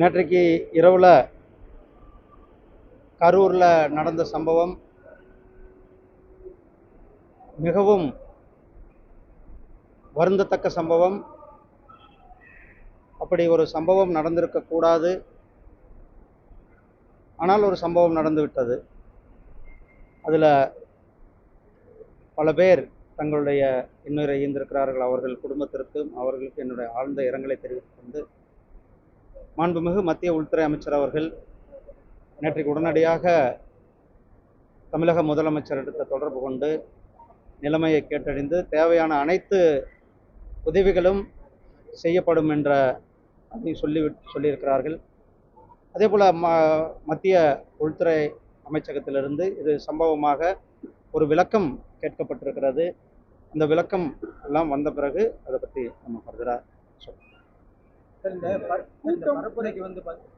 நேற்றைக்கு இரவில் கரூரில் நடந்த சம்பவம் மிகவும் வருந்தத்தக்க சம்பவம். அப்படி ஒரு சம்பவம் நடந்திருக்கக்கூடாது ஆனால் ஒரு சம்பவம் நடந்து விட்டது. அதில் பல பேர் தங்களுடைய இன்னுயிரை ஈந்திருக்கிறார்கள். அவர்கள் குடும்பத்திற்கும் அவர்களுக்கு என்னுடைய ஆழ்ந்த இரங்கலை தெரிவித்துக் கொண்டு மாண்புமிகு மத்திய உள்துறை அமைச்சர் அவர்கள் நேற்றைக்கு உடனடியாக தமிழக முதலமைச்சர் எடுத்த தொடர்பு கொண்டு நிலைமையை கேட்டறிந்து தேவையான அனைத்து உதவிகளும் செய்யப்படும் என்ற அதை சொல்லி சொல்லியிருக்கிறார்கள். அதே போல் ம மத்திய உள்துறை அமைச்சகத்திலிருந்து இது சம்பவமாக ஒரு விளக்கம் கேட்கப்பட்டிருக்கிறது. இந்த விளக்கம் எல்லாம் வந்த பிறகு அதை பற்றி நம்ம கருதுகிறார் சொல்லுங்கள் பரப்புரைக்கு வந்து பாத்தீ-